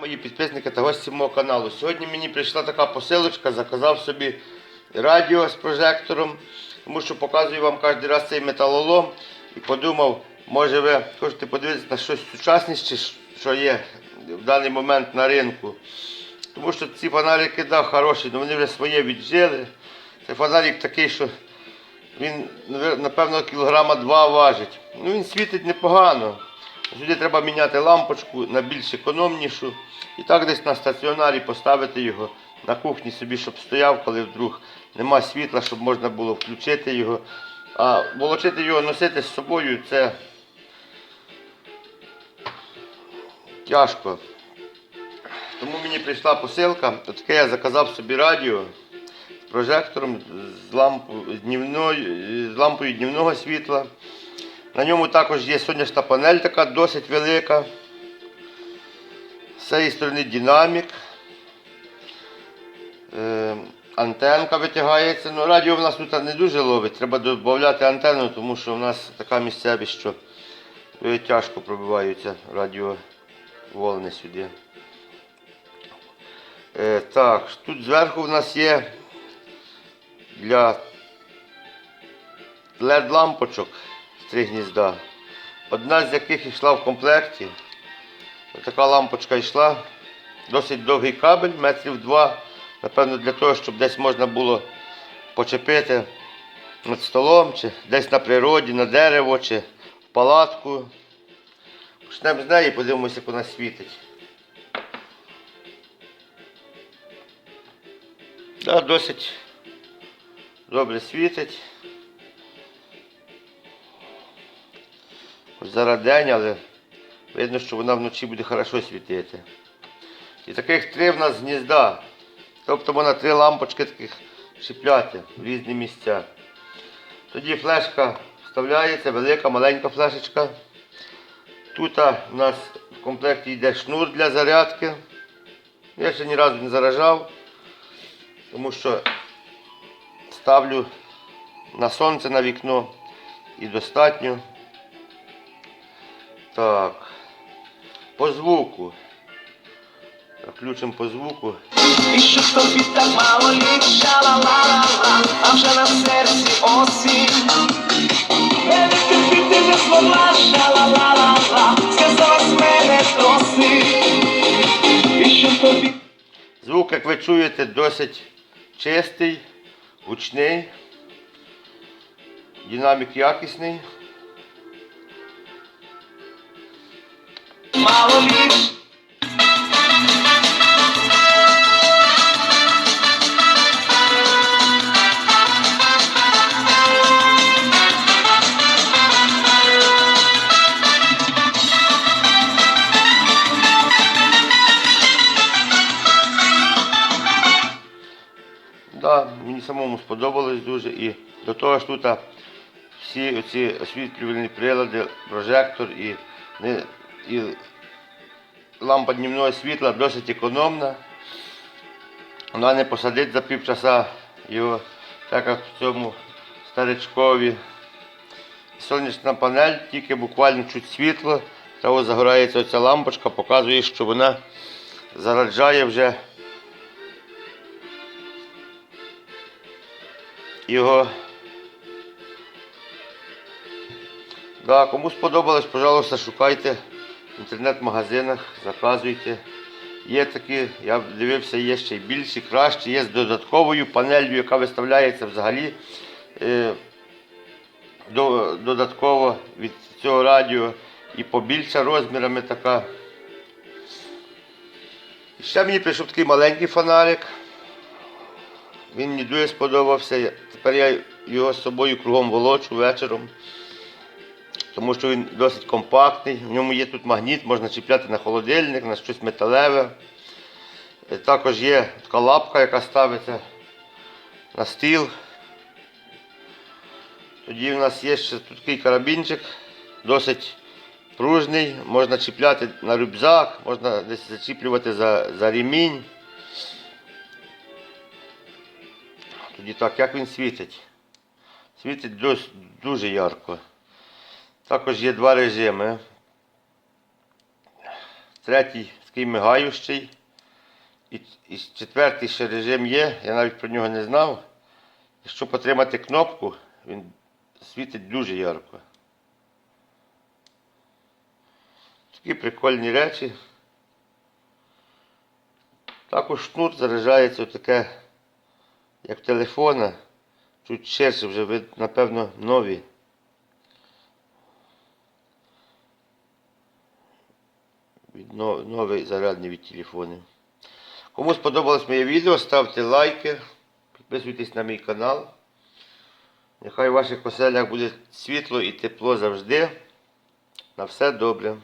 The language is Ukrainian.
Мої підписники та гості мого каналу. Сьогодні мені прийшла така посилочка, заказав собі радіо з прожектором, тому що показую вам кожен раз цей металолом і подумав, може ви хочете подивитися на щось сучасніше, що є в даний момент на ринку. Тому що ці фонарики, да, хороші, але вони вже своє віджили. Цей фонарик такий, що він, напевно, кілограма два важить. Ну, він світить непогано. Сюди треба міняти лампочку на більш економнішу. І так десь на стаціонарі поставити його на кухні собі, щоб стояв, коли вдруг нема світла, щоб можна було включити його. А волочити його, носити з собою це тяжко. Тому мені прийшла посилка. Таке я заказав собі радіо з прожектором, з, лампу, з, днівною, з лампою днівного світла. На ньому також є сонячна панель така досить велика. З цієї сторони динамік. Е, антенка витягається. Ну, радіо в нас тут не дуже ловить. Треба додати антенну, тому що в нас така місцевість, що е, тяжко пробиваються радіоволни сюди. Е, так, тут зверху в нас є для LED-лампочок три гнізда. Одна з яких йшла в комплекті. Така лампочка йшла. Досить довгий кабель, метрів два. Напевно, для того, щоб десь можна було почепити над столом, чи десь на природі, на дерево, чи в палатку. Почнемо з неї, подивимося, як вона світить. Да, досить добре світить. Зараз день, але видно, що вона вночі буде хорошо світити. І таких три в нас гнізда. Тобто можна три лампочки таких чіпляти в різні місця. Тоді флешка вставляється, велика, маленька флешечка. Тут у нас в комплекті йде шнур для зарядки. Я ще ні разу не заражав, тому що ставлю на сонце на вікно і достатньо. Так. По звуку. Включимо по звуку. І що тобі так мало літ, ша-ла-ла-ла-ла, а вже на серці осінь. Не відкрити ти не змогла, ша-ла-ла-ла-ла, сказалась мене досить. І що тобі Звук, як ви чуєте, досить чистий, гучний. Динамік якісний. Мало. Да, мені самому сподобалось дуже. І до того ж тут всі ці освітлювальні прилади, прожектор і, і лампа днівного світла досить економна. Вона не посадить за півчаса його, так як в цьому старичкові. Сонячна панель, тільки буквально чуть світло, та ось загорається оця лампочка, показує, що вона зараджає вже його. Да, кому сподобалось, пожалуйста, шукайте в інтернет-магазинах, заказуйте. Є такі, я дивився, є ще й більші, кращі, є з додатковою панелью, яка виставляється взагалі е, до, додатково від цього радіо і побільша розмірами така. І ще мені прийшов такий маленький фонарик. Він мені дуже сподобався. Тепер я його з собою кругом волочу вечором. Тому що він досить компактний. В ньому є тут магніт, можна чіпляти на холодильник, на щось металеве. Е, Також є така лапка, яка ставиться на стіл. Тоді в нас є ще тут такий карабінчик, досить пружний, можна чіпляти на рюкзак, можна десь зачіплювати за, за ремінь. Тоді так, як він світить? Світить дос- дуже ярко. Також є два режими. Третій такий мигаючий. І, і четвертий ще режим є, я навіть про нього не знав. Якщо потримати кнопку, він світить дуже ярко. Такі прикольні речі. Також шнур заряджається таке, як телефона. Чуть ширше вже, ви, напевно, нові. Від но- новий зарядний від телефону. Кому сподобалось моє відео, ставте лайки, підписуйтесь на мій канал. Нехай в ваших оселях буде світло і тепло завжди. На все добре.